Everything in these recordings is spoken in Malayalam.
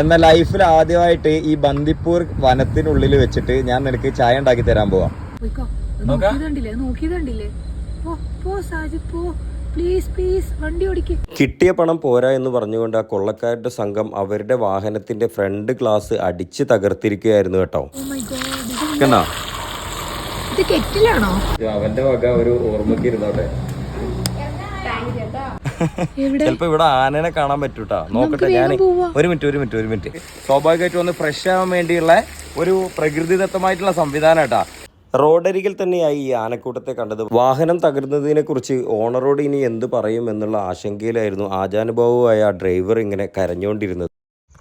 എന്നാ ലൈഫിൽ ആദ്യമായിട്ട് ഈ ബന്ദിപ്പൂർ വനത്തിനുള്ളിൽ വെച്ചിട്ട് ഞാൻ നിനക്ക് ചായ ഉണ്ടാക്കി തരാൻ പോവാം. പ്ലീസ് പ്ലീസ് വണ്ടി ഓടിക്ക്. കിട്ടിയ പണം പോരാ എന്ന് പറഞ്ഞുകൊണ്ട് ആ കൊള്ളക്കാരുടെ സംഘം അവരുടെ വാഹനത്തിന്റെ ഫ്രണ്ട് ഗ്ലാസ് അടിച്ച് തകർത്തിരിക്കുകയായിരുന്നു കേട്ടോ. ഗോഡ് കണ്ടോ? ഇത് കെറ്റിലാണോ? അവന്റെ വക ഒരു ഓർമ്മക്ക് ഇരുന്നോട്ടെ. ചിലപ്പോ ഇവിടെ ആനനെ കാണാൻ പറ്റൂട്ടാ. നോക്കട്ടെ ഞാൻ ഒരു മിനിറ്റ് ഒരു മിനിറ്റ് ഒരു മിനിറ്റ്. സ്വാഭാവികമായിട്ടും ഒന്ന് ഫ്രഷ് ആവാൻ വേണ്ടിയുള്ള ഒരു പ്രകൃതിദത്തമായിട്ടുള്ള സംവിധാനം കേട്ടാ റോഡരികിൽ തന്നെയായി ഈ ആനക്കൂട്ടത്തെ കണ്ടത്. വാഹനം തകർന്നതിനെ കുറിച്ച് ഓണറോട് ഇനി എന്ത് പറയും എന്നുള്ള ആശങ്കയിലായിരുന്നു. ആജാനുഭാവുമായ ആ ഡ്രൈവർ ഇങ്ങനെ കരഞ്ഞുകൊണ്ടിരുന്നത്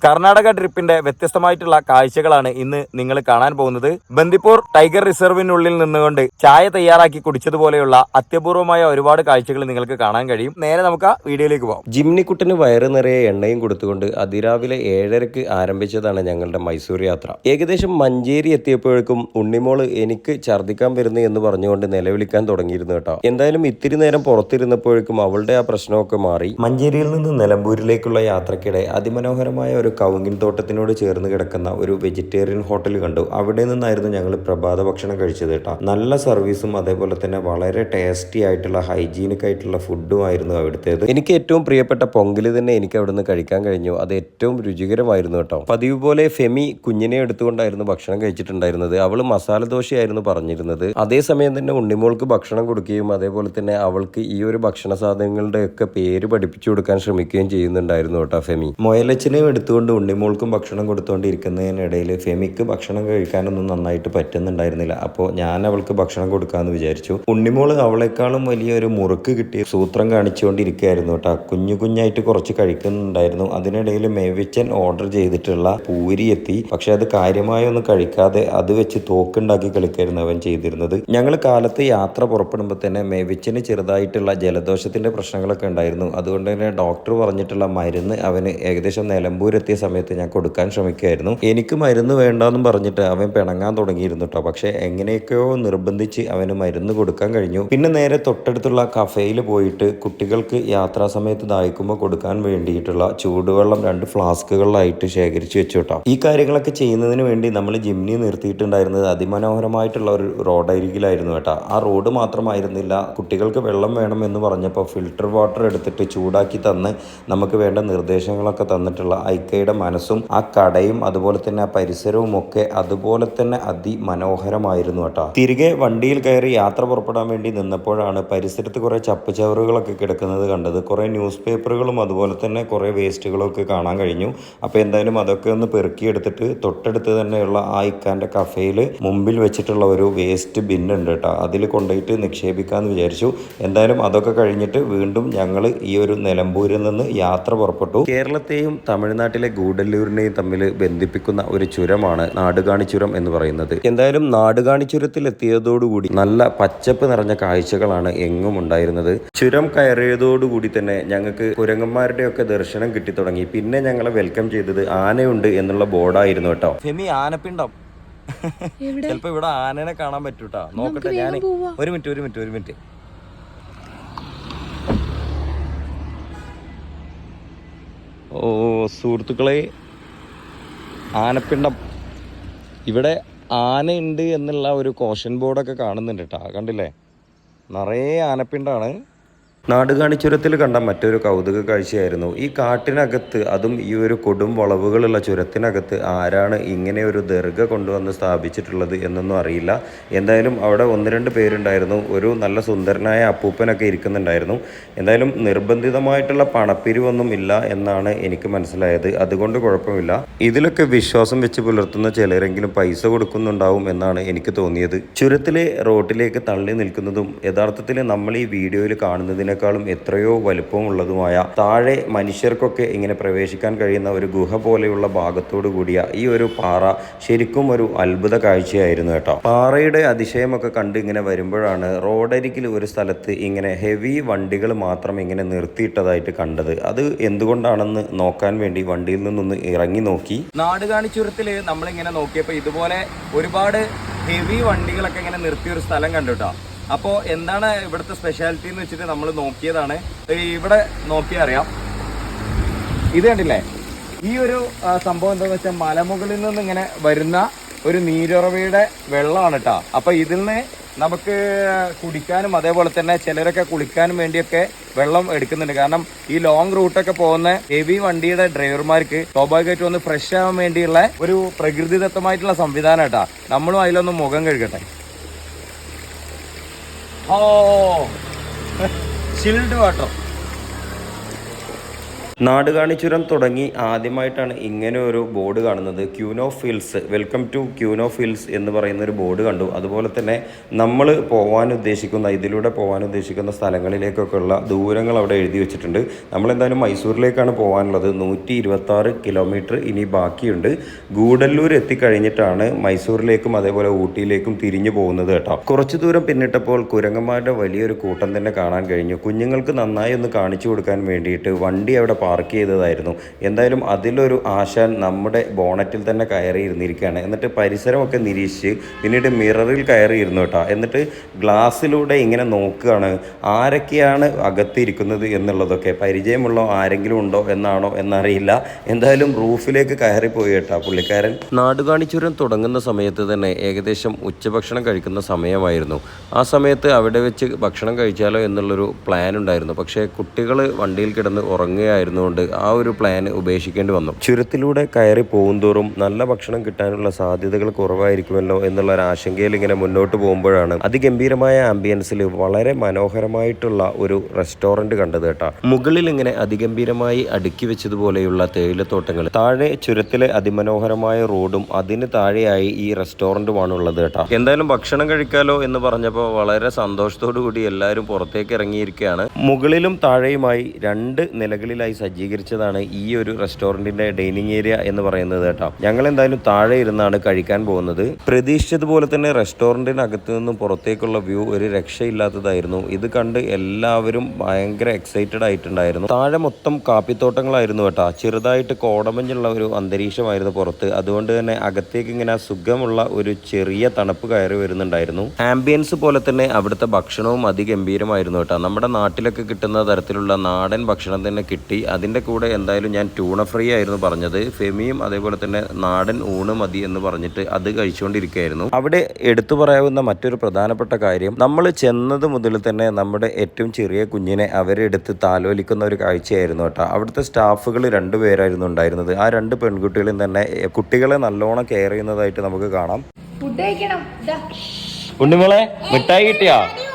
കർണാടക ട്രിപ്പിന്റെ വ്യത്യസ്തമായിട്ടുള്ള കാഴ്ചകളാണ് ഇന്ന് നിങ്ങൾ കാണാൻ പോകുന്നത്. ബന്ദിപ്പൂർ ടൈഗർ റിസർവിനുള്ളിൽ നിന്നുകൊണ്ട് ചായ തയ്യാറാക്കി കുടിച്ചതുപോലെയുള്ള അത്യപൂർവമായ ഒരുപാട് കാഴ്ചകൾ നിങ്ങൾക്ക് കാണാൻ കഴിയും. നേരെ നമുക്ക് ആ വീഡിയോയിലേക്ക് പോകാം ജിമ്നിക്കുട്ടന് വയറ് നിറയെ എണ്ണയും കൊടുത്തുകൊണ്ട് അതിരാവിലെ ഏഴരക്ക് ആരംഭിച്ചതാണ് ഞങ്ങളുടെ മൈസൂർ യാത്ര. ഏകദേശം മഞ്ചേരി എത്തിയപ്പോഴേക്കും ഉണ്ണിമോൾ എനിക്ക് ഛർദ്ദിക്കാൻ വരുന്നു എന്ന് പറഞ്ഞുകൊണ്ട് നിലവിളിക്കാൻ തുടങ്ങിയിരുന്നു കേട്ടോ. എന്തായാലും ഇത്തിരി നേരം പുറത്തിരുന്നപ്പോഴേക്കും അവളുടെ ആ പ്രശ്നമൊക്കെ മാറി. മഞ്ചേരിയിൽ നിന്ന് നിലമ്പൂരിലേക്കുള്ള യാത്രക്കിടെ അതിമനോഹരമായ ഒരു കവുങ്ങിൻ തോട്ടത്തിനോട് ചേർന്ന് കിടക്കുന്ന ഒരു വെജിറ്റേറിയൻ ഹോട്ടൽ കണ്ടു. അവിടെ നിന്നായിരുന്നു ഞങ്ങൾ പ്രഭാത ഭക്ഷണം കഴിച്ചത് കേട്ടോ. നല്ല സർവീസും അതേപോലെ തന്നെ വളരെ ടേസ്റ്റി ആയിട്ടുള്ള ഹൈജീനിക് ആയിട്ടുള്ള ഫുഡും ആയിരുന്നു അവിടുത്തേത്. എനിക്ക് ഏറ്റവും പ്രിയപ്പെട്ട പൊങ്കൽ തന്നെ എനിക്ക് അവിടുന്ന് കഴിക്കാൻ കഴിഞ്ഞു. അത് ഏറ്റവും രുചികരമായിരുന്നു കേട്ടോ. പതിവ് പോലെ ഫെമി കുഞ്ഞിനെ എടുത്തുകൊണ്ടായിരുന്നു ഭക്ഷണം കഴിച്ചിട്ടുണ്ടായിരുന്നത്. അവൾ മസാല ദോശയായിരുന്നു പറഞ്ഞിരുന്നത്. അതേസമയം തന്നെ ഉണ്ണിമോൾക്ക് ഭക്ഷണം കൊടുക്കുകയും അതേപോലെ തന്നെ അവൾക്ക് ഈ ഒരു ഭക്ഷണ സാധനങ്ങളുടെ ഒക്കെ പേര് പഠിപ്പിച്ചു കൊടുക്കാൻ ശ്രമിക്കുകയും ചെയ്യുന്നുണ്ടായിരുന്നു കേട്ടോ ഫെമി. മൊയലച്ചനെയും എടുത്തുകൊണ്ട് ഉണ്ണിമോൾക്കും ഭക്ഷണം കൊടുത്തുകൊണ്ടിരിക്കുന്നതിനിടയിൽ ഫെമിക്ക് ഭക്ഷണം കഴിക്കാനൊന്നും നന്നായിട്ട് പറ്റുന്നുണ്ടായിരുന്നില്ല. അപ്പോൾ ഞാൻ അവൾക്ക് ഭക്ഷണം കൊടുക്കാമെന്ന് വിചാരിച്ചു. ഉണ്ണിമോൾ അവളെക്കാളും വലിയൊരു മുറുക്ക് കിട്ടിയ സൂത്രം കാണിച്ചുകൊണ്ടിരിക്കുകയായിരുന്നു കേട്ടോ. കുഞ്ഞു കുഞ്ഞായിട്ട് കുറച്ച് കഴിക്കുന്നുണ്ടായിരുന്നു. അതിനിടയിൽ മേവിച്ചൻ ഓർഡർ ചെയ്തിട്ടുള്ള പൂരി എത്തി. പക്ഷെ അത് കാര്യമായൊന്നും കഴിക്കാതെ അത് വെച്ച് തോക്കുണ്ടാക്കി കളിക്കായിരുന്നു അവൻ ചെയ്തിരുന്നത്. ഞങ്ങൾ കാലത്ത് യാത്ര പുറപ്പെടുമ്പോൾ തന്നെ മേവിച്ചന് ചെറുതായിട്ടുള്ള ജലദോഷത്തിന്റെ പ്രശ്നങ്ങളൊക്കെ ഉണ്ടായിരുന്നു. അതുകൊണ്ട് തന്നെ ഡോക്ടർ പറഞ്ഞിട്ടുള്ള മരുന്ന് അവന് ഏകദേശം നിലമ്പൂരെത്തിയ സമയത്ത് ഞാൻ കൊടുക്കാൻ ശ്രമിക്കുകയായിരുന്നു. എനിക്ക് മരുന്ന് വേണ്ടെന്നും പറഞ്ഞിട്ട് അവൻ പിണങ്ങാൻ തുടങ്ങിയിരുന്നു കേട്ടോ പക്ഷേ എങ്ങനെയൊക്കെയോ നിർബന്ധിച്ച് അവന് മരുന്ന് കൊടുക്കാൻ കഴിഞ്ഞു. പിന്നെ നേരെ തൊട്ടടുത്തുള്ള കഫേയിൽ പോയിട്ട് കുട്ടികൾക്ക് യാത്രാ സമയത്ത് ദാഹിക്കുമ്പോൾ കൊടുക്കാൻ വേണ്ടിയിട്ടുള്ള ചൂടുവെള്ളം രണ്ട് ഫ്ലാസ്കുകളിലായിട്ട് ശേഖരിച്ചു വെച്ചു കേട്ടോ ഈ കാര്യങ്ങളൊക്കെ ചെയ്യുന്നതിന് വേണ്ടി നമ്മൾ ജിംനി നിർത്തിയിട്ടുണ്ടായിരുന്നത് അതിമനോഹരമായിട്ടുള്ള ഒരു റോഡരികിലായിരുന്നു കേട്ടോ. ആ റോഡ് മാത്രമായിരുന്നില്ല കുട്ടികൾക്ക് വെള്ളം വേണം എന്ന് പറഞ്ഞപ്പോൾ ഫിൽട്ടർ വാട്ടർ എടുത്തിട്ട് ചൂടാക്കി തന്ന് നമുക്ക് വേണ്ട നിർദ്ദേശങ്ങളൊക്കെ തന്നിട്ടുള്ള ഐക്കയുടെ മനസ്സും ആ കടയും അതുപോലെ തന്നെ ആ പരിസരവും ഒക്കെ അതുപോലെ തന്നെ അതിമനോഹരമായിരുന്നു കേട്ടോ. തിരികെ വണ്ടിയിൽ കയറി യാത്ര പുറപ്പെടാൻ വേണ്ടി നിന്നപ്പോഴാണ് പരിസരത്ത് കുറെ ചപ്പുചവറുകളൊക്കെ കിടക്കുന്നത് കണ്ടത്. കുറെ ന്യൂസ് പേപ്പറുകളും അതുപോലെ തന്നെ കുറെ വേസ്റ്റുകളും ഒക്കെ കാണാൻ കഴിഞ്ഞു. അപ്പോൾ എന്തായാലും അതൊക്കെ ഒന്ന് പെറുക്കിയെടുത്തിട്ട് തൊട്ടടുത്ത് തന്നെയുള്ള ആ ഇക്കാന്റെ കഫേയിൽ മുമ്പിൽ വെച്ചിട്ടുള്ള ഒരു വേസ്റ്റ് ബിൻ ഉണ്ട് കേട്ടോ. അതിൽ കൊണ്ടുപോയിട്ട് നിക്ഷേപിക്കാമെന്ന് വിചാരിച്ചു. എന്തായാലും അതൊക്കെ കഴിഞ്ഞിട്ട് വീണ്ടും ഞങ്ങൾ ഈ ഒരു നിലമ്പൂരിൽ നിന്ന് യാത്ര പുറപ്പെട്ടു. കേരളത്തെയും തമിഴ്നാട്ടിലെ ഗൂഡല്ലൂരിനെയും തമ്മിൽ ബന്ധിപ്പിക്കുന്ന ഒരു ചുരമാണ് നാടുകാണി ചുരം എന്ന് പറയുന്നത്. എന്തായാലും നാടുകാണി ചുരത്തിൽ എത്തിയതോടുകൂടി നല്ല പച്ചപ്പ് നിറഞ്ഞ കാഴ്ചകളാണ് എങ്ങും ഉണ്ടായിരുന്നത്. ചുരം കയറിയതോടുകൂടി തന്നെ ഞങ്ങൾക്ക് കുരങ്ങന്മാരുടെയൊക്കെ ദർശനം കിട്ടി തുടങ്ങി. പിന്നെ ഞങ്ങളെ വെൽക്കം ചെയ്തത് ആനയുണ്ട് എന്നുള്ള ബോർഡായിരുന്നു കേട്ടോ. ഫെമി ആനപ്പിണ്ടം. എവിടെ? ചിലപ്പോ ഇവിടെ ആനനെ കാണാൻ പറ്റൂട്ടാ. നോക്കട്ടെ ഞാൻ ഒരു മിനിറ്റ് ഒരു മിനിറ്റ് ഒരു മിനിറ്റ്. സുഹൃത്തുക്കളെ ആനപ്പിണ്ടം. ഇവിടെ ആനയുണ്ട് എന്നുള്ള ഒരു കോഷൻ ബോർഡൊക്കെ കാണുന്നുണ്ട് കേട്ടോ കണ്ടില്ലേ? നിറയെ ആനപ്പിണ്ടാണ്. നാടുകാണിച്ചുരത്തിൽ കണ്ട മറ്റൊരു കൗതുക കാഴ്ചയായിരുന്നു. ഈ കാട്ടിനകത്ത് അതും ഈ ഒരു കൊടും വളവുകളുള്ള ചുരത്തിനകത്ത് ആരാണ് ഇങ്ങനെ ഒരു ദീർഘ കൊണ്ടുവന്ന് സ്ഥാപിച്ചിട്ടുള്ളത് എന്നൊന്നും അറിയില്ല. എന്തായാലും അവിടെ ഒന്ന് രണ്ട് പേരുണ്ടായിരുന്നു. ഒരു നല്ല സുന്ദരനായ അപ്പൂപ്പനൊക്കെ ഇരിക്കുന്നുണ്ടായിരുന്നു. എന്തായാലും നിർബന്ധിതമായിട്ടുള്ള പണപ്പിരിവൊന്നും ഇല്ല എന്നാണ് എനിക്ക് മനസ്സിലായത്. അതുകൊണ്ട് കുഴപ്പമില്ല. ഇതിലൊക്കെ വിശ്വാസം വെച്ച് പുലർത്തുന്ന ചിലരെങ്കിലും പൈസ കൊടുക്കുന്നുണ്ടാവും എന്നാണ് എനിക്ക് തോന്നിയത്. ചുരത്തിലെ റോട്ടിലേക്ക് തള്ളി നിൽക്കുന്നതും യഥാർത്ഥത്തിൽ നമ്മൾ ഈ വീഡിയോയിൽ കാണുന്നതിനേക്കാളും എത്രയോ വലുപ്പമുള്ളതുമായ താഴെ മനുഷ്യർക്കൊക്കെ ഇങ്ങനെ പ്രവേശിക്കാൻ കഴിയുന്ന ഒരു ഗുഹ പോലെയുള്ള ഭാഗത്തോടു കൂടിയ ഈ ഒരു പാറ ശരിക്കും ഒരു അത്ഭുത കാഴ്ചയായിരുന്നു കേട്ടോ. പാറയുടെ അതിശയമൊക്കെ കണ്ട് ഇങ്ങനെ വരുമ്പോഴാണ് റോഡരികിൽ ഒരു സ്ഥലത്ത് ഇങ്ങനെ ഹെവി വണ്ടികൾ മാത്രം ഇങ്ങനെ നിർത്തിയിട്ടതായിട്ട് കണ്ടത്. അത് എന്തുകൊണ്ടാണെന്ന് നോക്കാൻ വേണ്ടി വണ്ടിയിൽ നിന്നൊന്ന് ഇറങ്ങി നോക്കി. നാടുകാണി ചുരത്തിൽ നമ്മളിങ്ങനെ നോക്കിയപ്പോൾ ഇതുപോലെ ഒരുപാട് ഹെവി വണ്ടികളൊക്കെ ഇങ്ങനെ നിർത്തിയ ഒരു സ്ഥലം കണ്ടു കേട്ടോ. അപ്പോൾ എന്താണ് ഇവിടുത്തെ സ്പെഷ്യാലിറ്റി എന്ന് വെച്ചിട്ട് നമ്മൾ നോക്കിയതാണ്. ഇവിടെ നോക്കിയാൽ അറിയാം. ഇത് കണ്ടില്ലേ? ഈ ഒരു സംഭവം എന്താന്ന് വെച്ചാൽ മലമുകളിൽ നിന്ന് ഇങ്ങനെ വരുന്ന ഒരു നീരുറവയുടെ വെള്ളമാണ് കേട്ടോ അപ്പൊ ഇതിൽ നിന്ന് നമുക്ക് കുടിക്കാനും അതേപോലെ തന്നെ ചിലരൊക്കെ കുളിക്കാനും വേണ്ടിയൊക്കെ വെള്ളം എടുക്കുന്നുണ്ട്. കാരണം ഈ ലോങ് റൂട്ടൊക്കെ പോകുന്ന ഹെവി വണ്ടിയുടെ ഡ്രൈവർമാർക്ക് സ്വാഭാവികമായിട്ടും ഒന്ന് ഫ്രഷ് ആവാൻ വേണ്ടിയുള്ള ഒരു പ്രകൃതിദത്തമായിട്ടുള്ള സംവിധാനം കേട്ടാ നമ്മളും അതിലൊന്ന് മുഖം കഴുകട്ടെ. ഓ. Chilled water. നാടുകാണി ചുരം തുടങ്ങി ആദ്യമായിട്ടാണ് ഇങ്ങനെ ഒരു ബോർഡ് കാണുന്നത്. ക്യൂനോ ഫീൽസ് വെൽക്കം ടു ക്യൂനോ ഫീൽസ് എന്ന് പറയുന്ന ഒരു ബോർഡ് കണ്ടു. അതുപോലെ തന്നെ നമ്മൾ പോകാൻ ഉദ്ദേശിക്കുന്ന ഇതിലൂടെ പോകാൻ ഉദ്ദേശിക്കുന്ന സ്ഥലങ്ങളിലേക്കൊക്കെ ഉള്ള ദൂരങ്ങൾ അവിടെ എഴുതി വെച്ചിട്ടുണ്ട്. നമ്മൾ എന്തായാലും മൈസൂരിലേക്കാണ് പോകാനുള്ളത് നൂറ്റി ഇരുപത്തി ആറ് കിലോമീറ്റർ ഇനി ബാക്കിയുണ്ട്. ഗൂഡല്ലൂർ എത്തിക്കഴിഞ്ഞിട്ടാണ് മൈസൂരിലേക്കും അതേപോലെ ഊട്ടിയിലേക്കും തിരിഞ്ഞു പോകുന്നത് കേട്ടോ. കുറച്ച് ദൂരം പിന്നിട്ടപ്പോൾ കുരങ്ങന്മാരുടെ വലിയൊരു കൂട്ടം തന്നെ കാണാൻ കഴിഞ്ഞു. കുഞ്ഞുങ്ങൾക്ക് നന്നായി ഒന്ന് കാണിച്ചു കൊടുക്കാൻ വേണ്ടിയിട്ട് വണ്ടി അവിടെ പാർക്ക് ചെയ്തതായിരുന്നു. എന്തായാലും അതിലൊരു ആശാൻ നമ്മുടെ ബോണറ്റിൽ തന്നെ കയറി ഇരുന്നിരിക്കുകയാണ് എന്നിട്ട് പരിസരമൊക്കെ നിരീക്ഷിച്ച് പിന്നീട് മിററിൽ കയറി ഇരുന്നു കേട്ടോ. എന്നിട്ട് ഗ്ലാസ്സിലൂടെ ഇങ്ങനെ നോക്കുകയാണ് ആരൊക്കെയാണ് അകത്തിരിക്കുന്നത് എന്നുള്ളതൊക്കെ. പരിചയമുള്ള ആരെങ്കിലും ഉണ്ടോ എന്നാണോ എന്നറിയില്ല. എന്തായാലും റൂഫിലേക്ക് കയറിപ്പോയി കേട്ടോ പുള്ളിക്കാരൻ. നാടുകാണിച്ചുരം തുടങ്ങുന്ന സമയത്ത് തന്നെ ഏകദേശം ഉച്ചഭക്ഷണം കഴിക്കുന്ന സമയമായിരുന്നു. ആ സമയത്ത് അവിടെ വെച്ച് ഭക്ഷണം കഴിച്ചാലോ എന്നുള്ളൊരു പ്ലാൻ ഉണ്ടായിരുന്നു. പക്ഷേ കുട്ടികൾ വണ്ടിയിൽ കിടന്ന് ഉറങ്ങുകയായിരുന്നുകൊണ്ട് ആ ഒരു പ്ലാൻ ഉപേക്ഷിക്കേണ്ടി വന്നു. ചുരത്തിലൂടെ കയറി പോകുന്തോറും നല്ല ഭക്ഷണം കിട്ടാനുള്ള സാധ്യതകൾ കുറവായിരിക്കുമല്ലോ എന്നുള്ള ഒരു ആശങ്കയിൽ ഇങ്ങനെ മുന്നോട്ട് പോകുമ്പോഴാണ് അതിഗംഭീരമായ ആംബിയൻസിൽ വളരെ മനോഹരമായിട്ടുള്ള ഒരു റെസ്റ്റോറന്റ് കണ്ടത് കേട്ടോ. മുകളിൽ ഇങ്ങനെ അതിഗംഭീരമായി അടുക്കി വെച്ചതുപോലെയുള്ള തേയിലത്തോട്ടങ്ങൾ. താഴെ ചുരത്തിലെ അതിമനോഹരമായ റോഡും അതിന് താഴെയായി ഈ റെസ്റ്റോറന്റുമാണ് ഉള്ളത് കേട്ടോ. എന്തായാലും ഭക്ഷണം കഴിക്കാലോ എന്ന് പറഞ്ഞപ്പോൾ വളരെ സന്തോഷത്തോടു കൂടി എല്ലാവരും പുറത്തേക്ക് ഇറങ്ങിയിരിക്കുകയാണ്. മുകളിലും താഴെയുമായി രണ്ട് നിലകളിലായി സജ്ജീകരിച്ചതാണ് ഈ ഒരു റെസ്റ്റോറന്റിന്റെ ഡൈനിങ് ഏരിയ എന്ന് പറയുന്നത് കേട്ടോ. ഞങ്ങൾ എന്തായാലും താഴെ ഇരുന്നാണ് കഴിക്കാൻ പോകുന്നത്. പ്രതീക്ഷിച്ചതുപോലെ തന്നെ റെസ്റ്റോറന്റിനകത്ത് നിന്നും പുറത്തേക്കുള്ള വ്യൂ ഒരു രക്ഷയില്ലാത്തതായിരുന്നു. ഇത് കണ്ട് എല്ലാവരും ഭയങ്കര എക്സൈറ്റഡ് ആയിട്ടുണ്ടായിരുന്നു. താഴെ മൊത്തം കാപ്പിത്തോട്ടങ്ങളായിരുന്നു കേട്ടോ. ചെറുതായിട്ട് കോടമഞ്ഞുള്ള ഒരു അന്തരീക്ഷമായിരുന്നു പുറത്ത്. അതുകൊണ്ട് തന്നെ അകത്തേക്ക് ഇങ്ങനെ സുഖമുള്ള ഒരു ചെറിയ തണുപ്പ് കയറി വരുന്നുണ്ടായിരുന്നു. ആംബിയൻസ് പോലെ തന്നെ അവിടുത്തെ ഭക്ഷണവും അതിഗംഭീരമായിരുന്നു കേട്ടോ. നമ്മുടെ നാട്ടിലൊക്കെ കിട്ടുന്ന തരത്തിലുള്ള നാടൻ ഭക്ഷണം തന്നെ കിട്ടി. അതിന്റെ കൂടെ എന്തായാലും ഞാൻ ട്യൂണ ഫ്രൈ ആയിരുന്നു പറഞ്ഞത്. ഫെമിയും അതേപോലെ തന്നെ നാടൻ ഊണ് മതി എന്ന് പറഞ്ഞിട്ട് അത് കഴിച്ചുകൊണ്ടിരിക്കുകയായിരുന്നു. അവിടെ എടുത്തു പറയാവുന്ന മറ്റൊരു പ്രധാനപ്പെട്ട കാര്യം നമ്മൾ ചെന്നത് മുതൽ തന്നെ നമ്മുടെ ഏറ്റവും ചെറിയ കുഞ്ഞിനെ അവരെടുത്ത് താലോലിക്കുന്ന ഒരു കാഴ്ചയായിരുന്നു കേട്ടോ. അവിടുത്തെ സ്റ്റാഫുകൾ രണ്ടുപേരായിരുന്നു ഉണ്ടായിരുന്നത്. ആ രണ്ട് പെൺകുട്ടികളും തന്നെ കുട്ടികളെ നല്ലോണം കെയർ ചെയ്യുന്നതായിട്ട് നമുക്ക് കാണാം. ഫുഡ് കഴിക്കണം. ഉണ്ണിമോളെ മിഠായി കിട്ടിയാ പോയോ?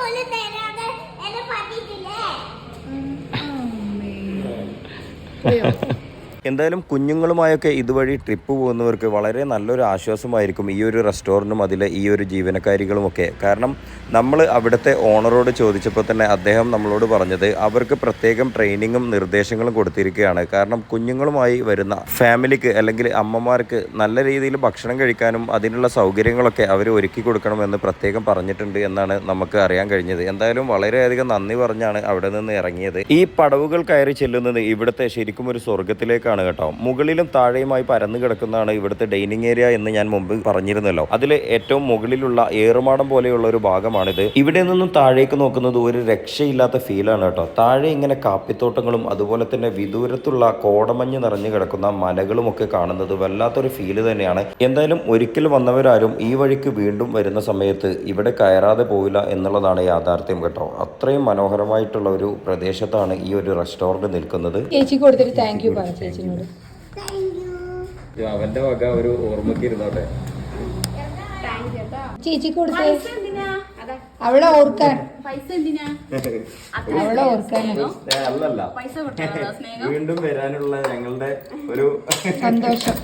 എന്തായാലും കുഞ്ഞുങ്ങളുമായൊക്കെ ഇതുവഴി ട്രിപ്പ് പോകുന്നവർക്ക് വളരെ നല്ലൊരു ആശ്വാസമായിരിക്കും ഈ ഒരു റെസ്റ്റോറന്റും അതിലെ ഈ ഒരു ജീവനക്കാരികളുമൊക്കെ. കാരണം നമ്മൾ അവിടുത്തെ ഓണറോട് ചോദിച്ചപ്പോൾ തന്നെ അദ്ദേഹം നമ്മളോട് പറഞ്ഞത് അവർക്ക് പ്രത്യേകം ട്രെയിനിങ്ങും നിർദ്ദേശങ്ങളും കൊടുത്തിരിക്കുകയാണ്. കാരണം കുഞ്ഞുങ്ങളുമായി വരുന്ന ഫാമിലിക്ക് അല്ലെങ്കിൽ അമ്മമാർക്ക് നല്ല രീതിയിൽ ഭക്ഷണം കഴിക്കാനും അതിനുള്ള സൗകര്യങ്ങളൊക്കെ അവർ ഒരുക്കി കൊടുക്കണമെന്ന് പ്രത്യേകം പറഞ്ഞിട്ടുണ്ട് എന്നാണ് നമുക്ക് അറിയാൻ കഴിഞ്ഞത്. എന്തായാലും വളരെയധികം നന്ദി പറഞ്ഞാണ് അവിടെ നിന്ന് ഇറങ്ങിയത്. ഈ പടവുകൾ കയറി ചെല്ലുന്നത് ഇവിടുത്തെ ശരിക്കും ഒരു സ്വർഗത്തിലേക്കാണ് കേട്ടോ. മുകളിലും താഴെയുമായി പരന്നു കിടക്കുന്നതാണ് ഇവിടുത്തെ ഡൈനിങ് ഏരിയ എന്ന് ഞാൻ മുമ്പ് പറഞ്ഞിരുന്നല്ലോ. അതിൽ ഏറ്റവും മുകളിലുള്ള ഏറുമാടം പോലെയുള്ള ഒരു ഭാഗമാണിത് ഇവിടെ നിന്നും താഴേക്ക് നോക്കുന്നത് ഒരു രക്ഷയില്ലാത്ത ഫീലാണ് കേട്ടോ. താഴെ ഇങ്ങനെ കാപ്പിത്തോട്ടങ്ങളും അതുപോലെ തന്നെ വിദൂരത്തുള്ള കോടമഞ്ഞ് നിറഞ്ഞു കിടക്കുന്ന മലകളും ഒക്കെ കാണുന്നത് വല്ലാത്തൊരു ഫീൽ തന്നെയാണ്. എന്തായാലും ഒരിക്കൽ വന്നവരാരും ഈ വഴിക്ക് വീണ്ടും വരുന്ന സമയത്ത് ഇവിടെ കയറാതെ പോവില്ല എന്നുള്ളതാണ് യാഥാർത്ഥ്യം കേട്ടോ. അത്രയും മനോഹരമായിട്ടുള്ള ഒരു പ്രദേശത്താണ് ഈ ഒരു റെസ്റ്റോറന്റ് നിൽക്കുന്നത്. ചേച്ചി കൊടുത്തിട്ട് താങ്ക് യു പറ ചേച്ചിനോട്. അവന്റെ വക ഒരു ഓർമ്മക്ക് ഇരുന്നോട്ടെ. ചേച്ചി കൊടുത്തേ. അവളെ ഓർക്കാൻ. പൈസ എന്തിനാ? അവളെ ഓർക്കാൻ. അല്ലല്ല. പൈസ കൊടുക്കാനുള്ള സ്നേഹം? വീണ്ടും വരാനുള്ള ഞങ്ങളുടെ ഒരു സന്തോഷം.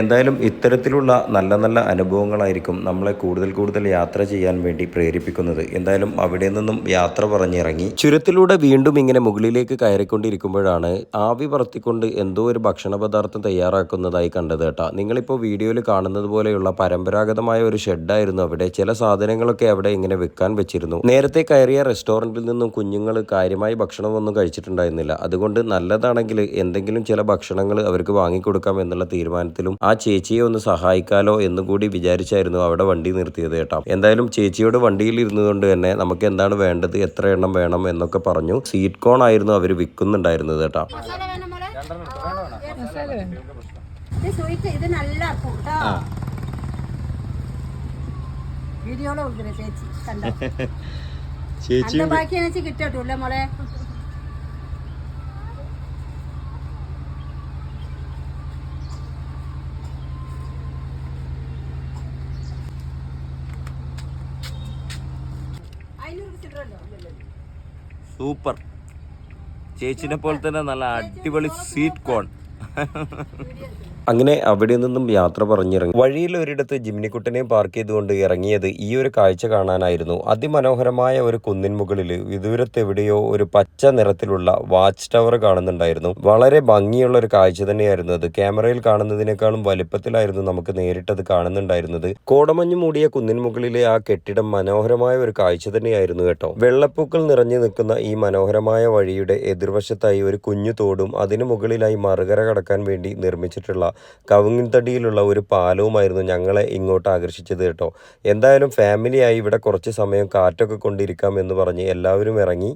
എന്തായാലും ഇത്തരത്തിലുള്ള നല്ല നല്ല അനുഭവങ്ങളായിരിക്കും നമ്മളെ കൂടുതൽ കൂടുതൽ യാത്ര ചെയ്യാൻ വേണ്ടി പ്രേരിപ്പിക്കുന്നത്. എന്തായാലും അവിടെ നിന്നും യാത്ര പറഞ്ഞിറങ്ങി. ചുരത്തിലൂടെ വീണ്ടും ഇങ്ങനെ മുകളിലേക്ക് കയറിക്കൊണ്ടിരിക്കുമ്പോഴാണ് ആവി പറത്തിക്കൊണ്ട് എന്തോ ഒരു ഭക്ഷണ പദാർത്ഥം തയ്യാറാക്കുന്നതായി കണ്ടത് കേട്ടോ. നിങ്ങളിപ്പോൾ വീഡിയോയിൽ കാണുന്നത് പോലെയുള്ള പരമ്പരാഗതമായ ഒരു ഷെഡായിരുന്നു അവിടെ. ചില സാധനങ്ങളൊക്കെ അവിടെ ഇങ്ങനെ വെക്കാൻ വെച്ചിരുന്നു. നേരത്തെ കയറിയ റെസ്റ്റോറന്റിൽ നിന്നും കുഞ്ഞുങ്ങൾ കാര്യമായി ഭക്ഷണമൊന്നും കഴിച്ചിട്ടുണ്ടായിരുന്നില്ല. അതുകൊണ്ട് നല്ലതാണെങ്കിൽ എന്തെങ്കിലും ചില ഭക്ഷണങ്ങൾ അവർക്ക് വാങ്ങിക്കൊടുക്കാം എന്നുള്ള തീരുമാനത്തിലും ആ ചേച്ചിയെ ഒന്ന് സഹായിക്കാലോ എന്ന് കൂടി വിചാരിച്ചായിരുന്നു അവിടെ വണ്ടി നിർത്തിയത് കേട്ടോ. എന്തായാലും ചേച്ചിയോട് വണ്ടിയിൽ ഇരുന്നുകൊണ്ട് തന്നെ നമുക്ക് എന്താണ് വേണ്ടത് എത്ര എണ്ണം വേണം എന്നൊക്കെ പറഞ്ഞു സീറ്റ് കോൺ ആയിരുന്നു അവർ വിൽക്കുന്നുണ്ടായിരുന്നത് കേട്ടോ. ചേച്ചി? ബാക്കി വെച്ച് കിട്ടട്ടൂല്ലേ മോളെ? സൂപ്പർ. ചേച്ചിനെ പോലെ തന്നെ നല്ല അടിപൊളി സ്വീറ്റ് കോൺ. അങ്ങനെ അവിടെ നിന്നും യാത്ര പറഞ്ഞിറങ്ങി. വഴിയിൽ ഒരിടത്ത് ജിമ്മിനിക്കുട്ടനെ പാർക്ക് ചെയ്തുകൊണ്ട് ഇറങ്ങിയത് ഈ ഒരു കാഴ്ച കാണാനായിരുന്നു. അതിമനോഹരമായ ഒരു കുന്നിൻ മുകളിൽ വിദൂരത്തെവിടെയോ ഒരു പച്ച നിറത്തിലുള്ള വാച്ച് ടവർ കാണുന്നുണ്ടായിരുന്നു. വളരെ ഭംഗിയുള്ള ഒരു കാഴ്ച തന്നെയായിരുന്നു അത്. ക്യാമറയിൽ കാണുന്നതിനേക്കാളും വലിപ്പത്തിലായിരുന്നു നമുക്ക് നേരിട്ടത് കാണുന്നുണ്ടായിരുന്നത്. കോടമഞ്ഞ് മൂടിയ കുന്നിൻ മുകളിലെ ആ കെട്ടിടം മനോഹരമായ ഒരു കാഴ്ച തന്നെയായിരുന്നു കേട്ടോ. വെള്ളപ്പൂക്കൾ നിറഞ്ഞു നിൽക്കുന്ന ഈ മനോഹരമായ വഴിയുടെ എതിർവശത്തായി ഒരു കുഞ്ഞു തോടും അതിനു മുകളിലായി മറുകര കടക്കാൻ വേണ്ടി നിർമ്മിച്ചിട്ടുള്ള കവുങ്ങിൻ തടിയിലുള്ള ഒരു പാലവുമായിരുന്നു ഞങ്ങളെ ഇങ്ങോട്ട് ആകർഷിച്ചത് കേട്ടോ. എന്തായാലും ഫാമിലിയായി ഇവിടെ കുറച്ച് സമയം കാറ്റൊക്കെ കൊണ്ടിരിക്കാം എന്ന് പറഞ്ഞ് എല്ലാവരും ഇറങ്ങി.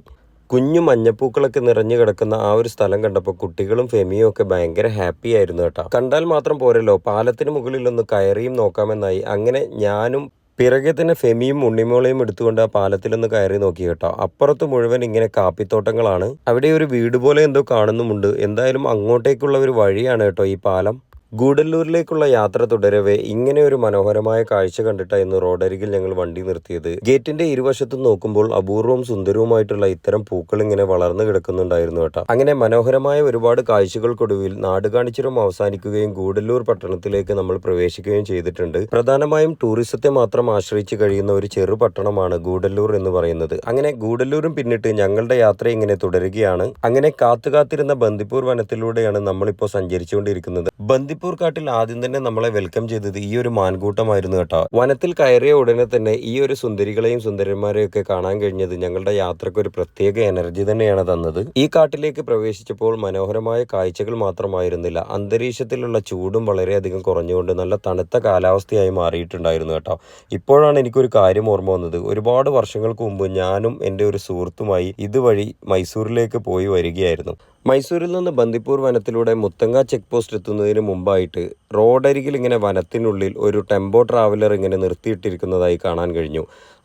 കുഞ്ഞു മഞ്ഞപ്പൂക്കളൊക്കെ നിറഞ്ഞു കിടക്കുന്ന ആ ഒരു സ്ഥലം കണ്ടപ്പോൾ കുട്ടികളും ഫെമിയും ഒക്കെ ഭയങ്കര ഹാപ്പി ആയിരുന്നു കേട്ടോ. കണ്ടാൽ മാത്രം പോരല്ലോ പാലത്തിന് മുകളിലൊന്ന് കയറിയും നോക്കാമെന്നായി. അങ്ങനെ ഞാനും പിറകെ തന്നെ ഫെമിയും ഉണ്ണിമോളയും എടുത്തുകൊണ്ട് ആ പാലത്തിലൊന്ന് കയറി നോക്കി കേട്ടോ. അപ്പുറത്ത് മുഴുവൻ ഇങ്ങനെ കാപ്പിത്തോട്ടങ്ങളാണ്. അവിടെ ഒരു വീട് പോലെ എന്തോ കാണുന്നുമുണ്ട്. എന്തായാലും അങ്ങോട്ടേക്കുള്ള ഒരു വഴിയാണ് കേട്ടോ ഈ പാലം. ഗൂഡല്ലൂരിലേക്കുള്ള യാത്ര തുടരവെ ഇങ്ങനെ ഒരു മനോഹരമായ കാഴ്ച കണ്ടിട്ടായിരുന്നു റോഡരികിൽ ഞങ്ങൾ വണ്ടി നിർത്തിയത്. ഗേറ്റിന്റെ ഇരുവശത്തും നോക്കുമ്പോൾ അപൂർവവും സുന്ദരവുമായിട്ടുള്ള ഇത്തരം പൂക്കൾ ഇങ്ങനെ വളർന്നു കിടക്കുന്നുണ്ടായിരുന്നു കേട്ടോ. അങ്ങനെ മനോഹരമായ ഒരുപാട് കാഴ്ചകൾക്കൊടുവിൽ നാട് കാണിച്ചിരും അവസാനിക്കുകയും ഗൂഡല്ലൂർ പട്ടണത്തിലേക്ക് നമ്മൾ പ്രവേശിക്കുകയും ചെയ്തിട്ടുണ്ട്. പ്രധാനമായും ടൂറിസത്തെ മാത്രം ആശ്രയിച്ച് കഴിയുന്ന ഒരു ചെറു പട്ടണമാണ് ഗൂഡല്ലൂർ എന്ന് പറയുന്നത്. അങ്ങനെ ഗൂഡല്ലൂരും പിന്നിട്ട് ഞങ്ങളുടെ യാത്ര ഇങ്ങനെ തുടരുകയാണ്. അങ്ങനെ കാത്തുകാത്തിരുന്ന ബന്ദിപ്പൂർ വനത്തിലൂടെയാണ് നമ്മളിപ്പോൾ സഞ്ചരിച്ചുകൊണ്ടിരിക്കുന്നത്. ബന്ദിപ്പൂർ കാട്ടിൽ ആദ്യം തന്നെ നമ്മളെ വെൽക്കം ചെയ്തത് ഈ ഒരു മാൻകൂട്ടമായിരുന്നു കേട്ടോ. വനത്തിൽ കയറിയ ഉടനെ തന്നെ ഈ ഒരു സുന്ദരികളെയും സുന്ദരന്മാരെയും ഒക്കെ കാണാൻ കഴിഞ്ഞത് ഞങ്ങളുടെ യാത്രയ്ക്ക് ഒരു പ്രത്യേക എനർജി തന്നെയാണ് തന്നത്. ഈ കാട്ടിലേക്ക് പ്രവേശിച്ചപ്പോൾ മനോഹരമായ കാഴ്ചകൾ മാത്രമായിരുന്നില്ല. അന്തരീക്ഷത്തിലുള്ള ചൂടും വളരെയധികം കുറഞ്ഞുകൊണ്ട് നല്ല തണുത്ത കാലാവസ്ഥയായി മാറിയിട്ടുണ്ടായിരുന്നു കേട്ടോ. ഇപ്പോഴാണ് എനിക്കൊരു കാര്യം ഓർമ്മ വന്നത്. ഒരുപാട് വർഷങ്ങൾക്ക് മുമ്പ് ഞാനും എന്റെ ഒരു സുഹൃത്തുമായി ഇതുവഴി മൈസൂരിലേക്ക് പോയി വരികയായിരുന്നു. മൈസൂരിൽ നിന്ന് ബന്ദിപ്പൂർ വനത്തിലൂടെ മുത്തങ്ങ ചെക്ക് പോസ്റ്റ് എത്തുന്നതിന് മുമ്പായിട്ട് റോഡരികിൽ ഇങ്ങനെ വനത്തിനുള്ളിൽ ഒരു ടെമ്പോ ട്രാവലർ ഇങ്ങനെ നിർത്തിയിട്ടിരിക്കുന്നതായി കാണാൻ കഴിഞ്ഞു.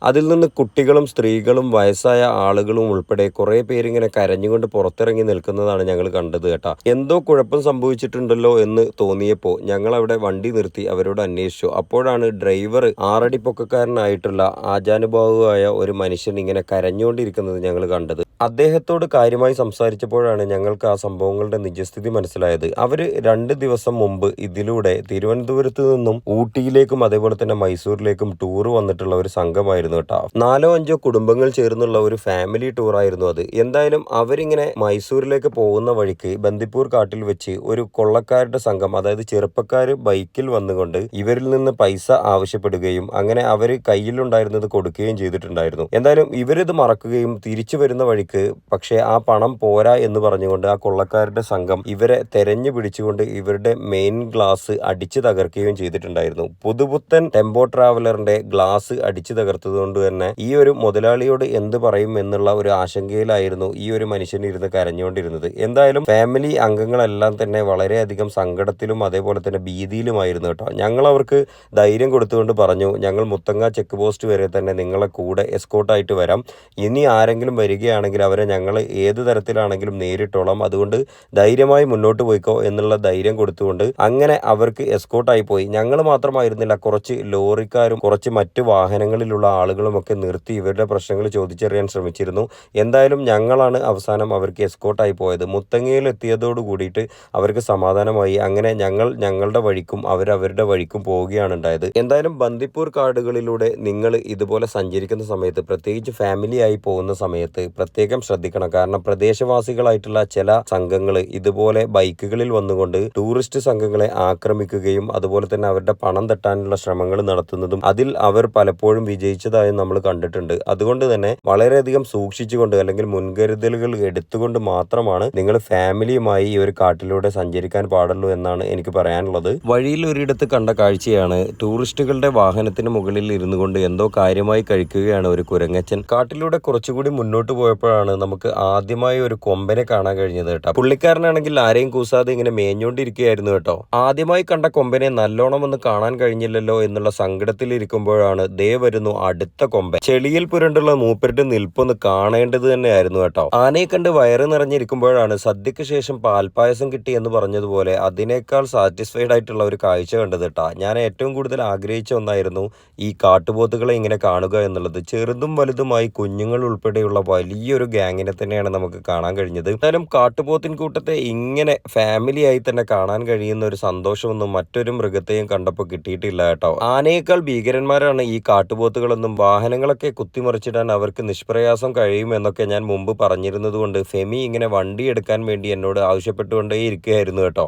അതിൽ നിന്ന് കുട്ടികളും സ്ത്രീകളും വയസ്സായ ആളുകളും ഉൾപ്പെടെ കുറേ പേരിങ്ങനെ കരഞ്ഞുകൊണ്ട് പുറത്തിറങ്ങി നിൽക്കുന്നതാണ് ഞങ്ങൾ കണ്ടത് കേട്ടാ. എന്തോ കുഴപ്പം സംഭവിച്ചിട്ടുണ്ടല്ലോ എന്ന് തോന്നിയപ്പോൾ ഞങ്ങൾ അവിടെ വണ്ടി നിർത്തി അവരോട് അന്വേഷിച്ചു. അപ്പോഴാണ് ഡ്രൈവർ ആറടി പൊക്കക്കാരനായിട്ടുള്ള ആജാനുഭാവുമായ ഒരു മനുഷ്യൻ ഇങ്ങനെ കരഞ്ഞുകൊണ്ടിരിക്കുന്നത് ഞങ്ങൾ കണ്ടത്. അദ്ദേഹത്തോട് കാര്യമായി സംസാരിച്ചപ്പോഴാണ് ഞങ്ങൾക്ക് ആ സംഭവങ്ങളുടെ നിജസ്ഥിതി മനസ്സിലായത്. അവർ രണ്ട് ദിവസം മുമ്പ് ഇതിലൂടെ തിരുവനന്തപുരത്ത് നിന്നും ഊട്ടിയിലേക്കും അതേപോലെ തന്നെ മൈസൂരിലേക്കും ടൂർ വന്നിട്ടുള്ള ഒരു സംഘമായിരുന്നു. കേട്ടോ. നാലോ അഞ്ചോ കുടുംബങ്ങൾ ചേർന്നുള്ള ഒരു ഫാമിലി ടൂർ ആയിരുന്നു അത്. എന്തായാലും അവരിങ്ങനെ മൈസൂരിലേക്ക് പോകുന്ന വഴിക്ക് ബന്ദിപ്പൂർ കാട്ടിൽ വെച്ച് ഒരു കൊള്ളക്കാരുടെ സംഘം അതായത് ചെറുപ്പക്കാർ ബൈക്കിൽ വന്നുകൊണ്ട് ഇവരിൽ നിന്ന് പൈസ ആവശ്യപ്പെടുകയും അങ്ങനെ അവർ കയ്യിലുണ്ടായിരുന്നത് കൊടുക്കുകയും ചെയ്തിട്ടുണ്ടായിരുന്നു. എന്തായാലും ഇവരിത് മറക്കുകയും തിരിച്ചു വരുന്ന വഴിക്ക് പക്ഷേ ആ പണം പോരാ എന്ന് പറഞ്ഞുകൊണ്ട് ആ കൊള്ളക്കാരുടെ സംഘം ഇവരെ തെരഞ്ഞു പിടിച്ചുകൊണ്ട് ഇവരുടെ മെയിൻ ഗ്ലാസ് അടിച്ചു തകർക്കുകയും ചെയ്തിട്ടുണ്ടായിരുന്നു. പുതുപുത്തൻ ടെമ്പോ ട്രാവലറിന്റെ ഗ്ലാസ് അടിച്ചു തകർത്തതുകൊണ്ട് തന്നെ ഈ ഒരു മുതലാളിയോട് എന്ത് പറയും എന്നുള്ള ഒരു ആശങ്കയിലായിരുന്നു ഈ ഒരു മനുഷ്യൻ ഇരുന്ന് കരഞ്ഞുകൊണ്ടിരുന്നത്. എന്തായാലും ഫാമിലി അംഗങ്ങളെല്ലാം തന്നെ വളരെയധികം സങ്കടത്തിലും അതേപോലെ തന്നെ ഭീതിയിലുമായിരുന്നു കേട്ടോ. ഞങ്ങൾ അവർക്ക് ധൈര്യം കൊടുത്തുകൊണ്ട് പറഞ്ഞു ഞങ്ങൾ മുത്തങ്ങ ചെക്ക് പോസ്റ്റ് വരെ തന്നെ നിങ്ങളെ കൂടെ എസ്കോട്ടായിട്ട് വരാം. ഇനി ആരെങ്കിലും വരികയാണെങ്കിൽ അവരെ ഞങ്ങൾ ഏത് തരത്തിലാണെങ്കിലും നേരിട്ടോളാം. അതുകൊണ്ട് ധൈര്യമായി മുന്നോട്ട് പോയിക്കോ എന്നുള്ള ധൈര്യം കൊടുത്തുകൊണ്ട് അങ്ങനെ അവർക്ക് എസ്കോട്ടായി പോയി. ഞങ്ങൾ മാത്രമായിരുന്നില്ല കുറച്ച് ലോറിക്കാരും കുറച്ച് മറ്റ് വാഹനങ്ങളിലുള്ള ആളുകളും ഒക്കെ നിർത്തി ഇവരുടെ പ്രശ്നങ്ങൾ ചോദിച്ചറിയാൻ ശ്രമിച്ചിരുന്നു. എന്തായാലും ഞങ്ങളാണ് അവസാനം അവർക്ക് എസ്കോട്ടായി പോയത്. മുത്തങ്ങയിൽ എത്തിയതോട് കൂടിയിട്ട് അവർക്ക് സമാധാനമായി. അങ്ങനെ ഞങ്ങൾ ഞങ്ങളുടെ വഴിക്കും അവർ അവരുടെ വഴിക്കും പോവുകയാണ് ഉണ്ടായത്. എന്തായാലും ബന്ദിപ്പൂർ കാടുകളിലൂടെ നിങ്ങൾ ഇതുപോലെ സഞ്ചരിക്കുന്ന സമയത്ത് പ്രത്യേകിച്ച് ഫാമിലിയായി പോകുന്ന സമയത്ത് പ്രത്യേകം ശ്രദ്ധിക്കണം. കാരണം പ്രദേശവാസികളായിട്ടുള്ള ചില സംഘങ്ങൾ ഇതുപോലെ ബൈക്കുകളിൽ വന്നുകൊണ്ട് ടൂറിസ്റ്റ് സംഘങ്ങളെ ആക്രമിക്കുകയും അതുപോലെ തന്നെ അവരുടെ പണം തട്ടാനുള്ള ശ്രമങ്ങൾ നടത്തുന്നതും അതിൽ അവർ പലപ്പോഴും വിജയിച്ചതായി സംഭവിച്ചതായും നമ്മൾ കണ്ടിട്ടുണ്ട്. അതുകൊണ്ട് തന്നെ വളരെയധികം സൂക്ഷിച്ചുകൊണ്ട് അല്ലെങ്കിൽ മുൻകരുതലുകൾ എടുത്തുകൊണ്ട് മാത്രമാണ് നിങ്ങൾ ഫാമിലിയുമായി ഈ ഒരു കാട്ടിലൂടെ സഞ്ചരിക്കാൻ പാടുള്ളൂ എന്നാണ് എനിക്ക് പറയാനുള്ളത്. വഴിയിൽ ഒരിടത്ത് കണ്ട കാഴ്ചയാണ്. ടൂറിസ്റ്റുകളുടെ വാഹനത്തിന് മുകളിൽ ഇരുന്നു കൊണ്ട് എന്തോ കാര്യമായി കഴിക്കുകയാണ് ഒരു കുരങ്ങച്ചൻ. കാട്ടിലൂടെ കുറച്ചുകൂടി മുന്നോട്ട് പോയപ്പോഴാണ് നമുക്ക് ആദ്യമായി ഒരു കൊമ്പനെ കാണാൻ കഴിഞ്ഞത് കേട്ടോ. പുള്ളിക്കാരനാണെങ്കിൽ ആരെയും കൂസാതെ ഇങ്ങനെ മേഞ്ഞോണ്ടിരിക്കുകയായിരുന്നു കേട്ടോ. ആദ്യമായി കണ്ട കൊമ്പനെ നല്ലോണം ഒന്ന് കാണാൻ കഴിഞ്ഞില്ലല്ലോ എന്നുള്ള സങ്കടത്തിൽ ഇരിക്കുമ്പോഴാണ് ദേ വരുന്നു അടുത്ത കൊമ്പൻ ചെളിയിൽ പുരണ്ടുള്ള മൂപ്പരുടെ നിൽപ്പൊന്ന് കാണേണ്ടത് തന്നെയായിരുന്നു കേട്ടോ. ആനയെ കണ്ട് വയറ് നിറഞ്ഞിരിക്കുമ്പോഴാണ് സദ്യക്ക് ശേഷം പാൽപായസം കിട്ടി എന്ന് പറഞ്ഞതുപോലെ അതിനേക്കാൾ സാറ്റിസ്ഫൈഡ് ആയിട്ടുള്ള ഒരു കാഴ്ച കണ്ടത് കേട്ടാ. ഞാൻ ഏറ്റവും കൂടുതൽ ആഗ്രഹിച്ച ഒന്നായിരുന്നു ഈ കാട്ടുപോത്തുകളെ ഇങ്ങനെ കാണുക എന്നുള്ളത്. ചെറുതും വലുതുമായി കുഞ്ഞുങ്ങൾ ഉൾപ്പെടെയുള്ള വലിയൊരു ഗ്യാങ്ങിനെ തന്നെയാണ് നമുക്ക് കാണാൻ കഴിഞ്ഞത്. എന്തായാലും കാട്ടുപോത്തിൻ കൂട്ടത്തെ ഇങ്ങനെ ഫാമിലി ആയി തന്നെ കാണാൻ കഴിയുന്ന ഒരു സന്തോഷമൊന്നും മറ്റൊരു മൃഗത്തെയും കണ്ടപ്പോൾ കിട്ടിയിട്ടില്ല കേട്ടോ. ആനയേക്കാൾ ഭീകരന്മാരാണ് ഈ കാട്ടുപോത്തുകളെന്നും വാഹനങ്ങളൊക്കെ കുത്തിമറിച്ചിടാൻ അവർക്ക് നിഷ്പ്രയാസം കഴിയുമെന്നൊക്കെ ഞാൻ മുമ്പ് പറഞ്ഞിരുന്നത് കൊണ്ട് ഫെമി ഇങ്ങനെ വണ്ടി എടുക്കാൻ വേണ്ടി എന്നോട് ആവശ്യപ്പെട്ടുകൊണ്ടേ ഇരിക്കുകയായിരുന്നു കേട്ടോ.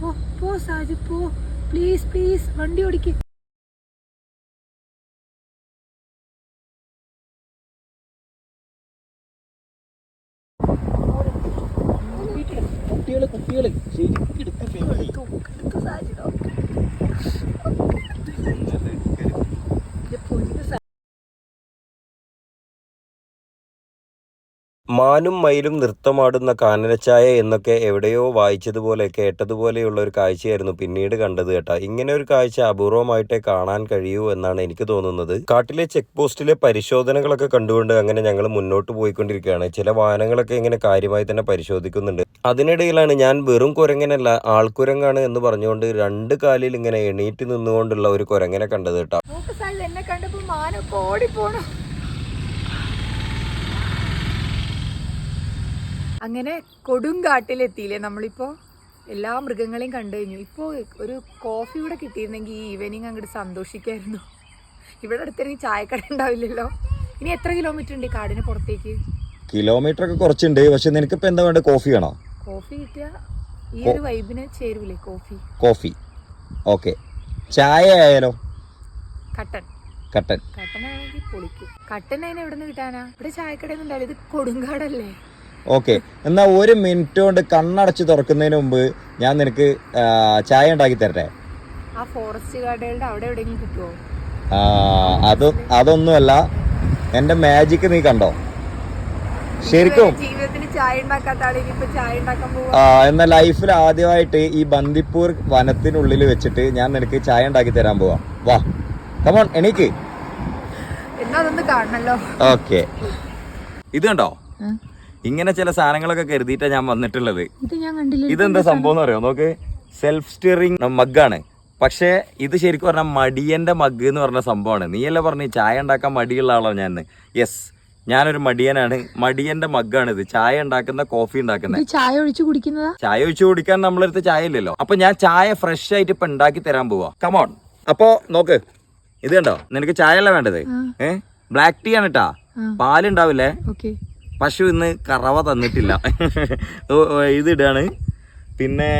പോ പോ സാജു പോ. പ്ലീസ് പ്ലീസ് വണ്ടി ഓടിക്ക് കുട്ടികൾ കുട്ടികൾ ശരിക്കെടുത്ത് ഫെമി മാനും മയിലും നൃത്തമാടുന്ന കാനനച്ചായ എന്നൊക്കെ എവിടെയോ വായിച്ചതുപോലെ കേട്ടതുപോലെയുള്ള ഒരു കാഴ്ചയായിരുന്നു പിന്നീട് കണ്ടത് കേട്ടാ. ഇങ്ങനെ ഒരു കാഴ്ച അപൂർവമായിട്ടേ കാണാൻ കഴിയൂ എന്നാണ് എനിക്ക് തോന്നുന്നത്. കാട്ടിലെ ചെക്ക് പോസ്റ്റിലെ പരിശോധനകളൊക്കെ കണ്ടുകൊണ്ട് അങ്ങനെ ഞങ്ങൾ മുന്നോട്ട് പോയിക്കൊണ്ടിരിക്കുകയാണ്. ചില വാഹനങ്ങളൊക്കെ ഇങ്ങനെ കാര്യമായി തന്നെ പരിശോധിക്കുന്നുണ്ട്. അതിനിടയിലാണ് ഞാൻ വെറും കുരങ്ങനല്ല ആൾക്കുരങ്ങാണ് എന്ന് പറഞ്ഞുകൊണ്ട് രണ്ട് കാലിൽ ഇങ്ങനെ എണീറ്റ് നിന്നുകൊണ്ടുള്ള ഒരു കുരങ്ങനെ കണ്ടത് കേട്ടാ നോക്ക് സാജു എന്നെ കണ്ടപ്പോ മാനൊക്കെ ഓടിപ്പോണു അങ്ങനെ കൊടുങ്കാട്ടിലെത്തിയില്ലേ നമ്മളിപ്പോ എല്ലാ മൃഗങ്ങളെയും കണ്ടു കഴിഞ്ഞു. ഇപ്പോൾ ഒരു കോഫി കൂടെ കിട്ടിയിരുന്നെങ്കിൽ ഈ ഈവനിങ് അങ്ങോട്ട് സന്തോഷിക്കായിരുന്നു. ഇവിടെ അടുത്തെനിക്ക് ചായക്കട ഉണ്ടാവില്ലല്ലോ. ഇനി എത്ര കിലോമീറ്റർ ഉണ്ട് ഈ കാടിന് പുറത്തേക്ക്? കിലോമീറ്റർ ഒക്കെ കുറച്ചുണ്ട്. പക്ഷെ നിനക്ക് ഇപ്പൊ എന്താ വേണ്ടത്? കോഫി ആണോ കോഫി കിട്ടിയ ഈ ഒരു വൈബിന് ചേരൂലേ കോഫി കോഫി ഓക്കെ ചായ ആയാലോ? കട്ടൻ. കട്ടൻ. ആണെങ്കിൽ പൊളിക്കും. കട്ടൻ അതിന് എവിടെ നിന്ന് കിട്ടാനാ? ഇവിടെ ചായക്കടയൊന്നും ഉണ്ടാവില്ല. ഇത് കൊടുങ്കാടല്ലേ ഓക്കെ. എന്നാൽ ഒരു മിനിറ്റ് കൊണ്ട് കണ്ണടച്ച് തുറക്കുന്നതിന് മുമ്പ് ഞാൻ നിനക്ക് ചായ ഉണ്ടാക്കി തരട്ടെ? ആ ഫോറസ്റ്റ് അവിടെ എവിടെയെങ്കിലും കിട്ടുമോ ആ, അത് അതൊന്നുമല്ല. എന്റെ മാജിക്ക് നീ കണ്ടോ? ശരിക്കും. എന്നാ ലൈഫിൽ ആദ്യമായിട്ട് ഈ ബന്ദിപ്പൂർ വനത്തിനുള്ളിൽ വെച്ചിട്ട് ഞാൻ നിനക്ക് ചായ ഉണ്ടാക്കി തരാൻ പോവാം. വാ. കമോൺ എനിക്ക് എന്നാ അതൊന്ന് കാണണല്ലോ. ഓക്കെ. ഇത് കണ്ടോ? ഇങ്ങനെ ചില സാധനങ്ങളൊക്കെ കരുതിയിട്ടാണ് ഞാൻ വന്നിട്ടുള്ളത്. ഇത് ഞാൻ കണ്ടില്ല? ഇതെന്താ സംഭവം എന്ന് അറിയോ നോക്ക് സെൽഫ് സ്റ്റിയറിംഗ് മഗ്ഗാണ് പക്ഷേ ഇത് ശരിക്കും പറഞ്ഞാൽ മടിയന്റെ മഗ് എന്ന് പറഞ്ഞ സംഭവമാണ്. നീയല്ലേ പറഞ്ഞു ചായ ഉണ്ടാക്കാൻ മടിയുള്ള ആളാണ് ഞാൻ യെസ് ഞാനൊരു മടിയനാണ്. മടിയന്റെ മഗ്ഗാണ് ഇത്. ചായ ഉണ്ടാക്കുന്ന കോഫി ഉണ്ടാക്കുന്നത് ചായ ഒഴിച്ച് കുടിക്കുന്നതാ? ചായ ഒഴിച്ച് കുടിക്കാൻ നമ്മളടുത്ത് ചായ ഇല്ലല്ലോ. അപ്പൊ ഞാൻ ചായ ഫ്രഷ് ആയിട്ട് ഇപ്പൊ ഉണ്ടാക്കി തരാൻ പോവാ. കമോൺ അപ്പോ നോക്ക് ഇത് കണ്ടോ? നിനക്ക് ചായ അല്ല വേണ്ടത്? ഏഹ് ബ്ലാക്ക് ടീ ആണ് കേട്ടാ പാലുണ്ടാവില്ലേ പശു ഇന്ന് കറവ തന്നിട്ടില്ല. ഇത് ഇടാണ്. പിന്നെ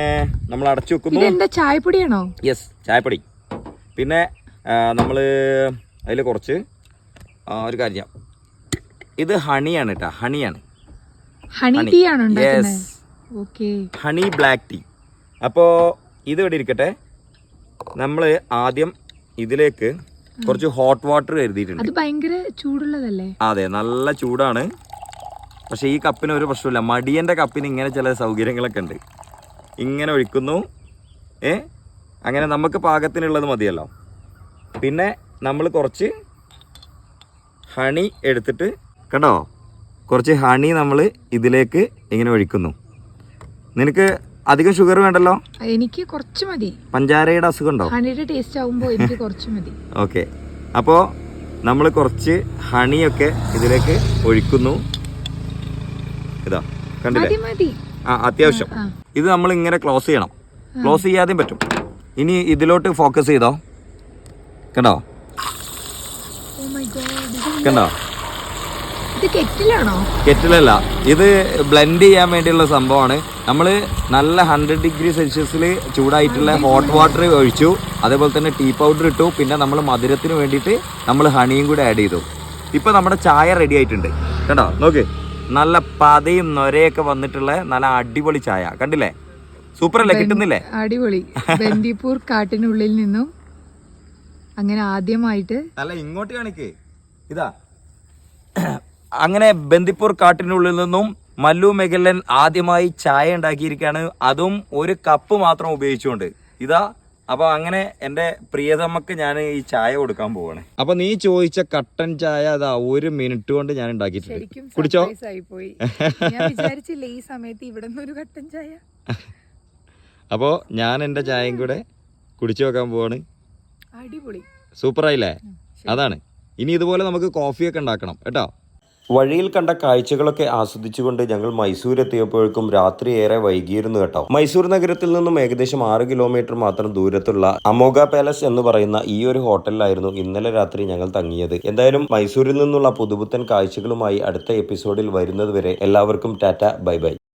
നമ്മൾ അടച്ചു വെക്കുന്നു. ചായപ്പൊടിയാണോ? യെസ് ചായപ്പൊടി. പിന്നെ നമ്മൾ അതിൽ കുറച്ച് ഒരു കാര്യം ഇത് ഹണിയാണ് കേട്ടോ ഹണിയാണ്. ഹണി ടീ ആണോ ഉണ്ടാക്കുന്നത്? Yes honey black tea. അപ്പോ ഇത് ഇവിടെ ഇരിക്കട്ടെ. നമ്മൾ ആദ്യം ഇതിലേക്ക് കുറച്ച് ഹോട്ട് വാട്ടർ കരുതിയിട്ടുണ്ട്. അത് ഭയങ്കര ചൂടുള്ളതല്ലേ? അതെ നല്ല ചൂടാണ്. പക്ഷേ ഈ കപ്പിന് ഒരു പ്രശ്നമില്ല. മടിയന്റെ കപ്പിന് ഇങ്ങനെ ചില സൗകര്യങ്ങളൊക്കെ ഉണ്ട്. ഇങ്ങനെ ഒഴിക്കുന്നു. ഏ? അങ്ങനെ നമുക്ക് പാകത്തിനുള്ളത് മതിയല്ലോ. പിന്നെ നമ്മൾ കുറച്ച് ഹണി എടുത്തിട്ട് കണ്ടോ? കുറച്ച് ഹണി നമ്മൾ ഇതിലേക്ക് ഇങ്ങനെ ഒഴിക്കുന്നു. നിനക്ക് അധികം ഷുഗർ വേണ്ടല്ലോ? എനിക്ക് കുറച്ച് മതി. പഞ്ചാരയുടെ അസുഖം ഉണ്ടോ? ഹണിയുടെ ടേസ്റ്റ് ആവുമ്പോ എനിക്ക് കുറച്ച് മതി. ഓക്കെ. അപ്പോൾ നമ്മൾ കുറച്ച് ഹണിയൊക്കെ ഇതിലേക്ക് ഒഴിക്കുന്നു. ഇതാ കണ്ടില്ലേ? ആ അത്യാവശ്യം. ഇത് നമ്മൾ ഇങ്ങനെ ക്ലോസ് ചെയ്യണം. ക്ലോസ് ചെയ്യാതെയും പറ്റും. ഇനി ഇതിലോട്ട് ഫോക്കസ് ചെയ്തോ? കണ്ടോ? ഗോഡ് കണ്ടോ? കെറ്റിലല്ല. ഇത് ബ്ലെൻഡ് ചെയ്യാൻ വേണ്ടിയുള്ള സംഭവമാണ്. നമ്മൾ നല്ല ഹൺഡ്രഡ് ഡിഗ്രി സെൽഷ്യസിൽ ചൂടായിട്ടുള്ള ഹോട്ട് വാട്ടർ ഒഴിച്ചു. അതേപോലെ തന്നെ ടീ പൗഡർ ഇട്ടു. പിന്നെ നമ്മൾ മധുരത്തിന് വേണ്ടിയിട്ട് നമ്മൾ ഹണിയും കൂടി ആഡ് ചെയ്തു. ഇപ്പം നമ്മുടെ ചായ റെഡി ആയിട്ടുണ്ട്. കണ്ടോ? നോക്ക്. നല്ല പതയും നൊരയൊക്കെ വന്നിട്ടുള്ള നല്ല അടിപൊളി ചായ. കണ്ടില്ലേ? സൂപ്പർ അല്ലേ കിട്ടുന്നില്ലേ? അടിപൊളി. ബന്ദിപ്പൂർ കാട്ടിനുള്ളിൽ നിന്നും അങ്ങനെ ആദ്യമായിട്ട് അല്ല ഇങ്ങോട്ട് കാണിക്കേ. ഇതാ. അങ്ങനെ ബന്ദിപ്പൂർ കാട്ടിനുള്ളിൽ നിന്നും മല്ലു മെഗല്ലൻ ആദ്യമായി ചായ ഉണ്ടാക്കിയിരിക്കുകയാണ്. അതും ഒരു കപ്പ് മാത്രം ഉപയോഗിച്ചുകൊണ്ട്. ഇതാ. അപ്പൊ അങ്ങനെ എന്റെ പ്രിയതമ്മക്ക് ഞാൻ ഈ ചായ കൊടുക്കാൻ പോവാണ്. അപ്പൊ നീ ചോദിച്ച കട്ടൻ ചായ അതാ ഒരു മിനിറ്റ് കൊണ്ട് ഞാൻ ഉണ്ടാക്കിയിട്ടുണ്ട്. കുടിച്ചോ? വിചാരിച്ചില്ല ഈ സമയത്ത് ഇവിടെ ഒരു കട്ടൻ ചായ? അപ്പോൾ ഞാൻ എന്റെ ചായയും കൂടെ കുടിച്ചു വെക്കാൻ പോവാണ്. അടിപൊളി. സൂപ്പറായില്ലേ? അതാണ്. ഇനി ഇതുപോലെ നമുക്ക് കോഫിയൊക്കെ ഉണ്ടാക്കണം കേട്ടോ? വഴിയിൽ കണ്ട കാഴ്ചകളൊക്കെ ആസ്വദിച്ചുകൊണ്ട് ഞങ്ങൾ മൈസൂർ എത്തിയപ്പോഴേക്കും രാത്രി ഏറെ വൈകിയിരുന്നു കേട്ടോ. മൈസൂർ നഗരത്തിൽ നിന്നും ഏകദേശം ആറ് കിലോമീറ്റർ മാത്രം ദൂരത്തുള്ള അമോഗ പാലസ് എന്ന് പറയുന്ന ഈ ഒരു ഹോട്ടലിലായിരുന്നു ഇന്നലെ രാത്രി ഞങ്ങൾ തങ്ങിയത്. എന്തായാലും മൈസൂരിൽ നിന്നുള്ള പുതുപുത്തൻ കാഴ്ചകളുമായി അടുത്ത എപ്പിസോഡിൽ വരുന്നതുവരെ എല്ലാവർക്കും ടാറ്റ ബൈ ബൈ.